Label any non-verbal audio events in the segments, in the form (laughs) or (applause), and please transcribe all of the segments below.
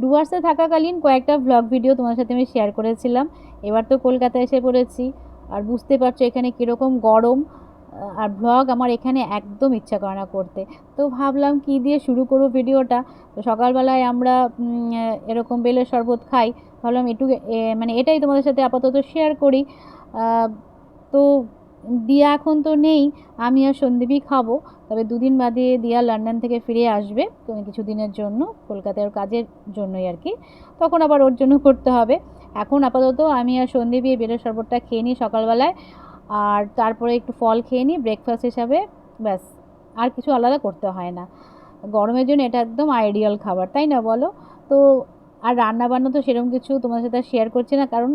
ডুয়ার্সে থাকাকালীন কয়েকটা vlog video তোমার সাথে আমি শেয়ার করেছিলাম। এবার তো কলকাতায় এসে পড়েছি। আর বুঝতে পারছ এখানে কীরকম গরম আর ভ্লগ আমার এখানে একদম ইচ্ছা করে না করতে। তো ভাবলাম কি দিয়ে শুরু করব ভিডিওটা তো সকালবেলায় আমরা এরকম বেলের শরবত খাই। ভাবলাম একটু মানে এটাই তোমাদের সাথে আপাতত শেয়ার করি। তো দিয়া এখন তো নেই, আমি আর সন্দীপই খাব। তবে দুদিন বাদে দিয়া লন্ডন থেকে ফিরে আসবে কিছু দিনের জন্য কলকাতায় ওর কাজের জন্যই আর কি। তখন আবার ওর জন্য করতে হবে। এখন আপাতত আমি আর সন্দীপই বেলের শরবতটা খেয়ে নিই সকালবেলায়, আর তারপরে একটু ফল খেয়ে নিই ব্রেকফাস্ট হিসাবে, ব্যাস। আর কিছু আলাদা করতে হয় না। গরমের জন্য এটা একদম আইডিয়াল খাবার, তাই না বলো? তো আর রান্না বান্না তো সেরকম কিছু তোমার সাথে শেয়ার করছি না, কারণ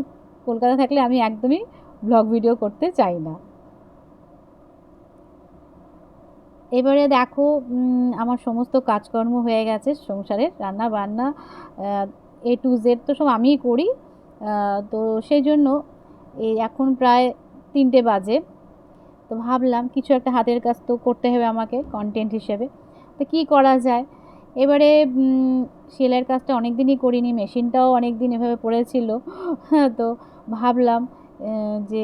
কলকাতা থাকলে আমি একদমই ব্লগ ভিডিও করতে চাই না। এবারে দেখো আমার সমস্ত কাজকর্ম হয়ে গেছে সংসারের রান্না বান্না এ টু জেড তো সব আমিই করি। তো সেই জন্য এই এখন প্রায় তিনটে বাজে। তো ভাবলাম কিছু একটা হাতের কাজ তো করতে হবে আমাকে কন্টেন্ট হিসেবে। তো কী করা যায়? এবারে সেলাইয়ের কাজটা অনেক দিনই করিনি, মেশিনটাও অনেক দিন এভাবে পড়েছিল। (laughs) তো ভাবলাম যে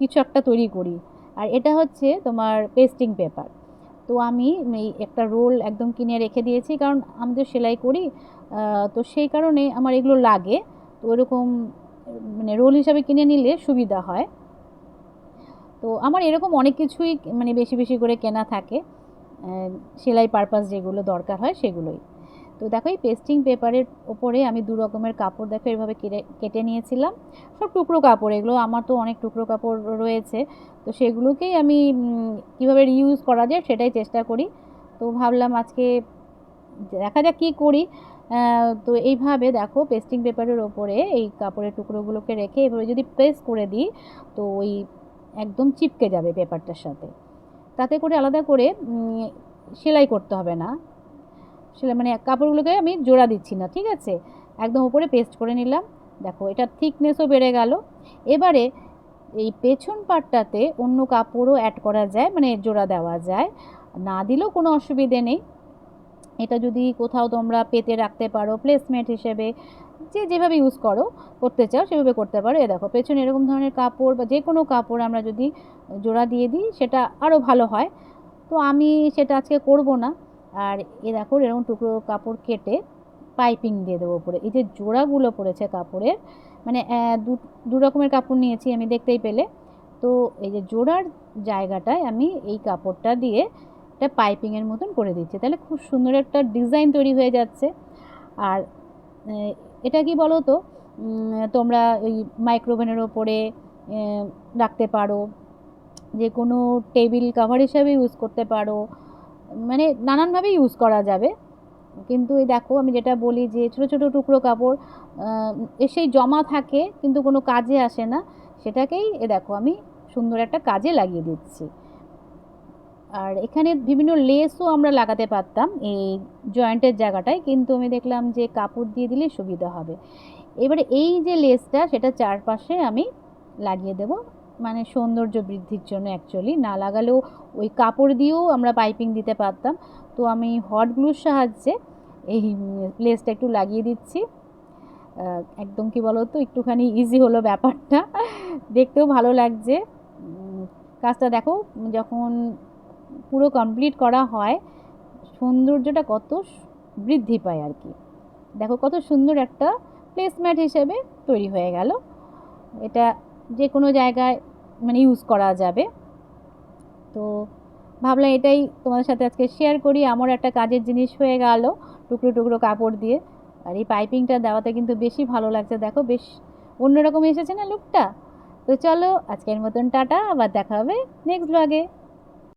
কিছু একটা তৈরি করি। আর এটা হচ্ছে তোমার পেস্টিং পেপার তো আমি এই একটা রোল একদম কিনে রেখে দিয়েছি, কারণ আমি তো সেলাই করি তো সেই কারণে আমার এগুলো লাগে। তো ওরকম মানে রোল হিসাবে কিনে নিলে সুবিধা হয়। তো আমার এরকম অনেক কিছুই মানে বেশি বেশি করে কেনা থাকে। সেলাই পারপাস যেগুলো দরকার হয় সেগুলোই। তো দেখো, এই পেস্টিং পেপারের ওপরে আমি দু রকমের কাপড় দেখো, এভাবে কেটে নিয়েছিলাম। সব টুকরো কাপড়, এগুলো আমার তো অনেক টুকরো কাপড় রয়েছে। তো সেগুলোকেই আমি কীভাবে রিউজ করা যায় সেটাই চেষ্টা করি। তো ভাবলাম আজকে দেখা যাক কী করি। তো এইভাবে দেখো পেস্টিং পেপারের ওপরে এই কাপড়ের টুকরোগুলোকে রেখে এভাবে যদি প্রেস করে দিই, তো ওই একদম চিপকে যাবে পেপারটার সাথে। তাতে করে আলাদা করে সেলাই করতে হবে না। সেলাই মানে কাপড়গুলোকে আমি জোড়া দিচ্ছি না, ঠিক আছে? একদম উপরে পেস্ট করে নিলাম। দেখো, এটা থিকনেসও বেড়ে গেল। এবারে এই পেছন পাটটাতে অন্য কাপড়ও অ্যাড করা যায় মানে জোড়া দেওয়া যায়। না দিলেও কোনো অসুবিধে নেই। এটা যদি কোথাও তোমরা পেতে রাখতে পারো প্লেসমেন্ট হিসেবে, যে যেভাবে ইউজ করো, করতে চাও, সেভাবে করতে পারো। এ দেখো, পেছনে এরকম ধরনের কাপড় বা যে কোনো কাপড় আমরা যদি জোড়া দিয়ে দিই, সেটা আরও ভালো হয়। তো আমি সেটা আজকে করব না। আর এ দেখো এরকম টুকরো কাপড় কেটে পাইপিং দিয়ে দেবো উপরে। এই যে জোড়াগুলো পড়েছে কাপড়ের মানে দু রকমের কাপড় নিয়েছি আমি দেখতেই পেলে। তো এই যে জোড়ার জায়গাটায় আমি এই কাপড়টা দিয়ে একটা পাইপিংয়ের মতন করে দিচ্ছি। তাহলে খুব সুন্দর একটা ডিজাইন তৈরি হয়ে যাচ্ছে। আর এটা কি বলো তো তোমরা ওই মাইক্রোওভেনের ওপরে রাখতে পারো। যে কোনো টেবিল কাভার হিসাবে ইউজ করতে পারো। মানে নানানভাবে ইউজ করা যাবে। কিন্তু এই দেখো, আমি যেটা বলি যে ছোটো ছোটো টুকরো কাপড় এসেই জমা থাকে কিন্তু কোনো কাজে আসে না। সেটাকেই এ দেখো, আমি সুন্দর একটা কাজে লাগিয়ে দিচ্ছি। আর এখানে বিভিন্ন লেসও আমরা লাগাতে পারতাম এই জয়েন্টের জায়গাটায়, কিন্তু আমি দেখলাম যে কাপড় দিয়ে দিলে সুবিধা হবে। এবারে এই যে লেসটা সেটা চারপাশে আমি লাগিয়ে দেব। মানে সৌন্দর্য বৃদ্ধির জন্য অ্যাকচুয়ালি না লাগালেও ওই কাপড় দিয়েও আমরা পাইপিং দিতে পারতাম। তো আমি হট গ্লুর সাহায্যে এই লেসটা একটু লাগিয়ে দিচ্ছি। একদম কি বলো তো একটুখানি ইজি হলো ব্যাপারটা। দেখতেও ভালো লাগছে। কাজটা দেখো, যখন পুরো কমপ্লিট করা হয়, সৌন্দর্যটা কত বৃদ্ধি পায় আর কি। দেখো কত সুন্দর একটা প্লেসম্যাট হিসেবে তৈরি হয়ে গেল। এটা যে কোনো জায়গায় মানে ইউজ করা যাবে। তো ভাবলাম এটাই তোমাদের সাথে আজকে শেয়ার করি। আমার একটা কাজের জিনিস হয়ে গেল টুকরো টুকরো কাপড় দিয়ে। আর এই পাইপিংটা দেওয়াতে কিন্তু বেশি ভালো লাগছে। দেখো বেশ অন্যরকম এসেছে না লুকটা তো চলো আজকের মতন টাটা। আবার দেখা হবে নেক্সট ব্লগে